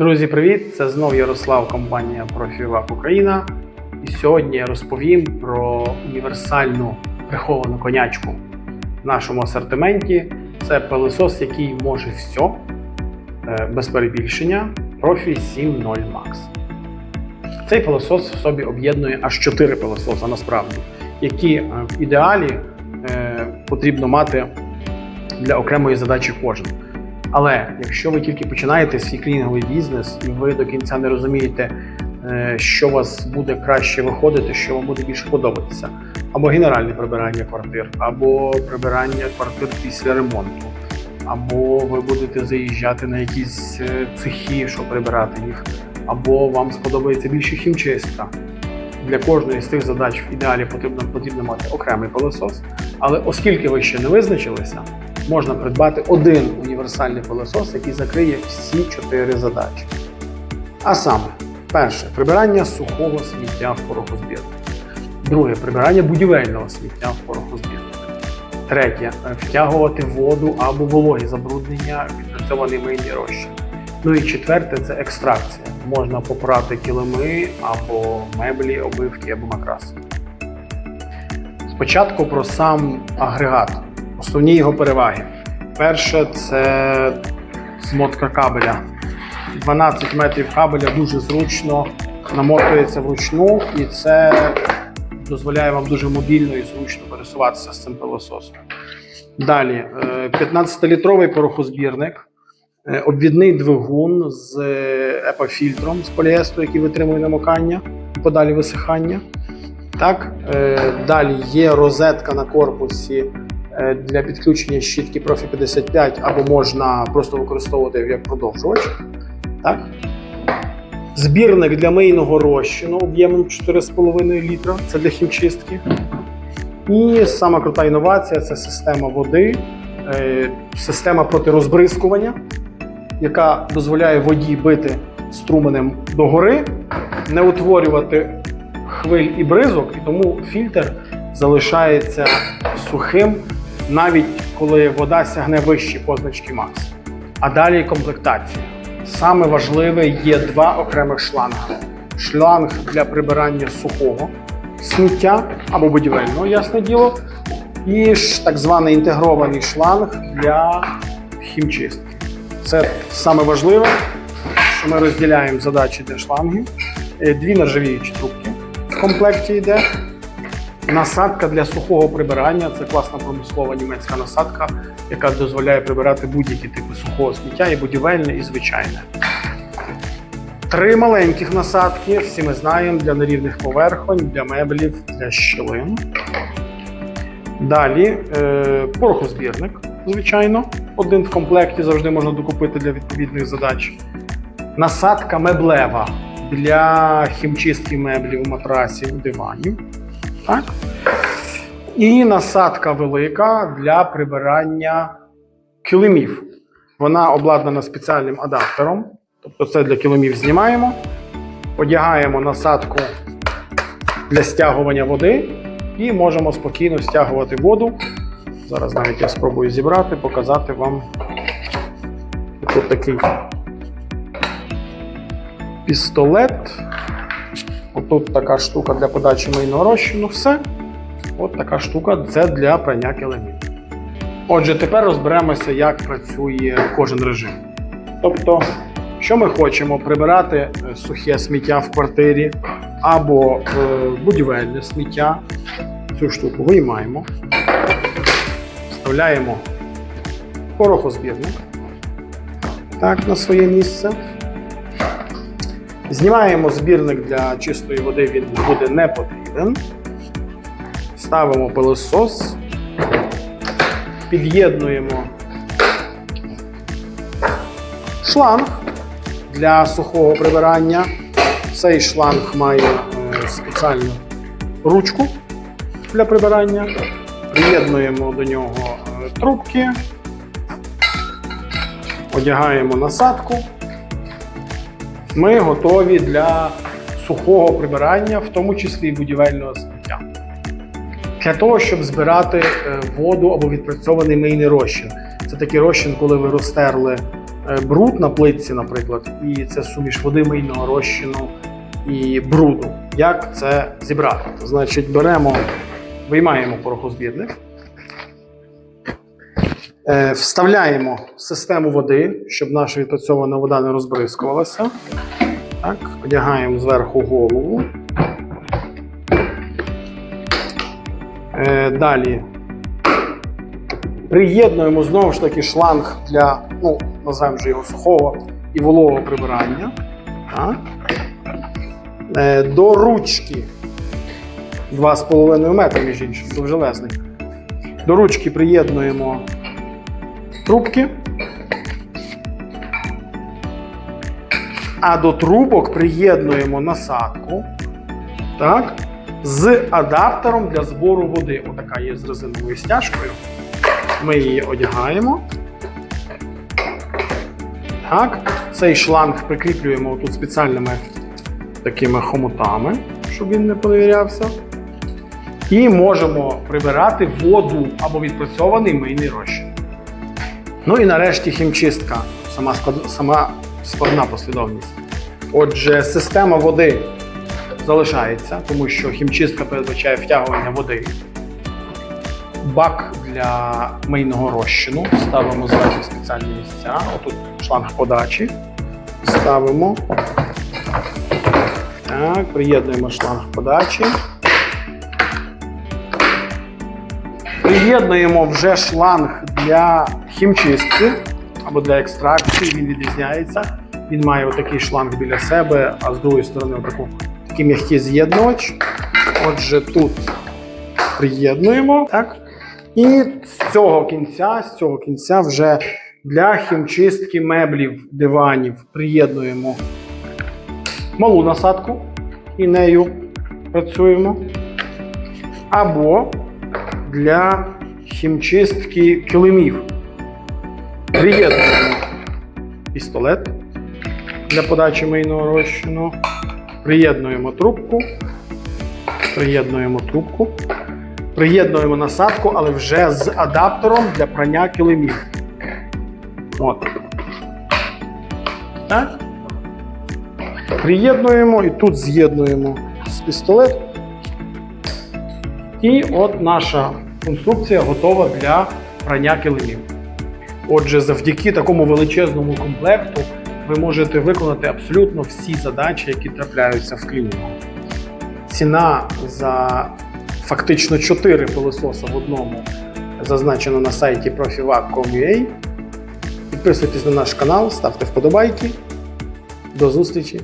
Друзі, привіт! Це знов Ярослав, компанія ProfiWap Україна. І сьогодні я розповім про універсальну приховану конячку в нашому асортименті. Це пилосос, який може все е, без перебільшення Profi 7.0 Max. Цей пилосос в собі об'єднує аж 4 пилососа насправді, які е, в ідеалі е, потрібно мати для окремої задачі кожен. Але якщо ви тільки починаєте свій клінінговий бізнес і ви до кінця не розумієте, е, що вас буде краще виходити, що вам буде більше подобатися, або генеральне прибирання квартир, або прибирання квартир після ремонту, або ви будете заїжджати на якісь е, цехи, щоб прибирати їх, або вам сподобається більше хімчистка. Для кожної з тих задач в ідеалі потрібно, потрібно мати окремий пилосос. Але оскільки ви ще не визначилися, можна придбати один універсальний пилосос, який закриє всі чотири задачі. А саме, перше прибирання сухого сміття в порохозбірник. Друге прибирання будівельного сміття в порохозбірник. Третє втягувати воду або вологі забруднення відпрацьований мийний розчин. Ну і четверте це екстракція. Можна попрати килими або меблі, обивки або матраси. Спочатку про сам агрегат, основні його переваги. Перше це змотка кабеля. 12 метрів кабеля дуже зручно намотується вручну, і це дозволяє вам дуже мобільно і зручно пересуватися з цим пилососом. Далі, е, 15-літровий порохозбірник, е, обвідний двигун з е, епофільтром з поліестру, який витримує намокання і подалі висихання. Так, е, далі є розетка на корпусі е, для підключення щітки Profi 55, або можна просто використовувати як продовжувач. Так. Збірник для мийного розчину об'ємом 4,5 літра. Це для хімчистки. І сама крута інновація це система води, е, система протирозбризкування, яка дозволяє воді бити струменем догори, не утворювати хвиль і бризок, і тому фільтр залишається сухим, навіть коли вода сягне вищі позначки Макс. А далі комплектація. Саме важливе є два окремих шланги: шланг для прибирання сухого сміття або будівельного, ясне діло, і так званий інтегрований шланг для хімчистки. Це саме важливе, що ми розділяємо задачі для шлангів. Е, Дві нержавіючі трубки в комплекті йде. Насадка для сухого прибирання це класна промислова німецька насадка, яка дозволяє прибирати будь-які типи сухого сміття, і будівельне, і звичайне. Три маленьких насадки, всі ми знаємо, для нерівних поверхонь, для меблів, для щілин. Далі е, порохозбірник, звичайно. Один в комплекті завжди можна докупити для відповідних задач. Насадка меблева для хімчистки меблів, матрасів, диванів. Так? І насадка велика для прибирання килимів. Вона обладнана спеціальним адаптером. Тобто це для килимів знімаємо, одягаємо насадку для стягування води і можемо спокійно стягувати воду. Зараз навіть я спробую зібрати, показати вам. Тут такий пістолет. Отут така штука для подачі мийного розчину. Все. От така штука це для прання килимів. Отже, тепер розберемося, як працює кожен режим. Тобто, що ми хочемо прибирати е, сухе сміття в квартирі або е, будівельне сміття. Цю штуку виймаємо, вставляємо порохозбірник так, на своє місце. Знімаємо збірник для чистої води, він буде не потрібен. Ставимо пилосос, під'єднуємо шланг для сухого прибирання. Цей шланг має е, спеціальну ручку для прибирання. Приєднуємо до нього е, трубки, одягаємо насадку. Ми готові для сухого прибирання, в тому числі і будівельного сміття. Для того, щоб збирати е, воду або відпрацьований мийний розчин. Це такий розчин, коли ви розтерли е, бруд на плитці, наприклад, і це суміш води мийного розчину і бруду. Як це зібрати? Значить, беремо, виймаємо порохозбірник, вставляємо систему води, щоб наша відпрацьована вода не розбризкувалася. Так, одягаємо зверху голову. Е, далі приєднуємо знову ж таки шланг для, ну, називаємо вже його сухого і вологого прибирання. Так. Е, до ручки 2,5 метри, між іншим, довжелезний. До ручки приєднуємо трубки. А до трубок приєднуємо насадку. Так, з адаптером для збору води. Отака є з резиновою стяжкою. Ми її одягаємо. Так, цей шланг прикріплюємо тут спеціальними такими хомутами, щоб він не перевірявся. І можемо прибирати воду або відпрацьований мийний розчин. Ну і нарешті хімчистка, сама, склад- сама складна послідовність. Отже, система води залишається, тому що хімчистка передбачає втягування води. Бак для мийного розчину. Ставимо зверху спеціальні місця. Отут шланг подачі. Ставимо. Так, приєднуємо шланг подачі. Приєднуємо вже шланг для хімчистки або для екстракції. Він відрізняється. Він має отакий шланг біля себе, а з другої сторони отаку, такий м'який з'єднувач. Отже, тут приєднуємо. Так? І з цього кінця, з цього кінця вже для хімчистки меблів, диванів приєднуємо малу насадку і нею працюємо. Або для хімчистки килимів. Приєднуємо пістолет для подачі мийного розчину. Приєднуємо трубку. Приєднуємо трубку. Приєднуємо насадку, але вже з адаптером для прання килимів. От. Так. Приєднуємо і тут з'єднуємо з пістолет. І от наша конструкція готова для прання килимів. Отже, завдяки такому величезному комплекту ви можете виконати абсолютно всі задачі, які трапляються в клініку. Ціна за фактично 4 пилососа в одному зазначена на сайті profivac.com.ua. Підписуйтесь на наш канал, ставте вподобайки. До зустрічі!